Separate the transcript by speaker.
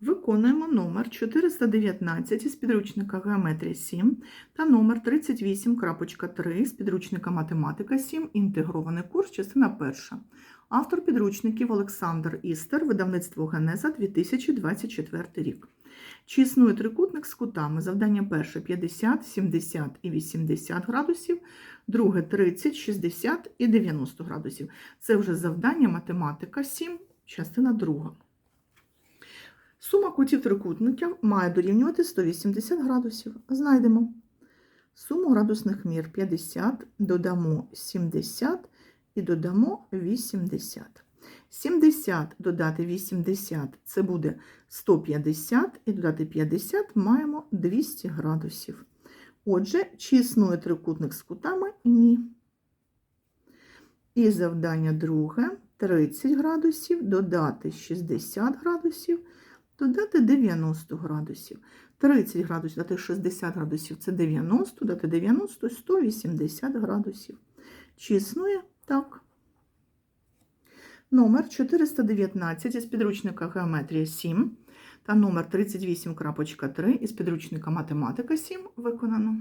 Speaker 1: Виконуємо номер 419 із підручника Геометрія 7 та номер 38.3 з підручника Математика 7, інтегрований курс, частина перша. Автор підручників Олександр Істер, видавництво Генеза 2024 рік. Чи існує трикутник з кутами? Завдання перше 50, 70 і 80 градусів, друге 30, 60 і 90 градусів. Це вже завдання математика 7, частина друга. Сума кутів трикутників має дорівнювати 180 градусів. Знайдемо. Суму градусних мір 50, додамо 70 і додамо 80. 70 додати 80 це буде 150, і додати 50 маємо 200 градусів. Отже, чи існує трикутник з кутами? Ні. І завдання друге 30 градусів, додати 60 градусів, додати 90 градусів. 30 градусів, дати 60 градусів це 90, дати 90 180 градусів. Чи існує так? Номер 419 із підручника Геометрія 7 та номер 38.3 із підручника Математика 7 виконано.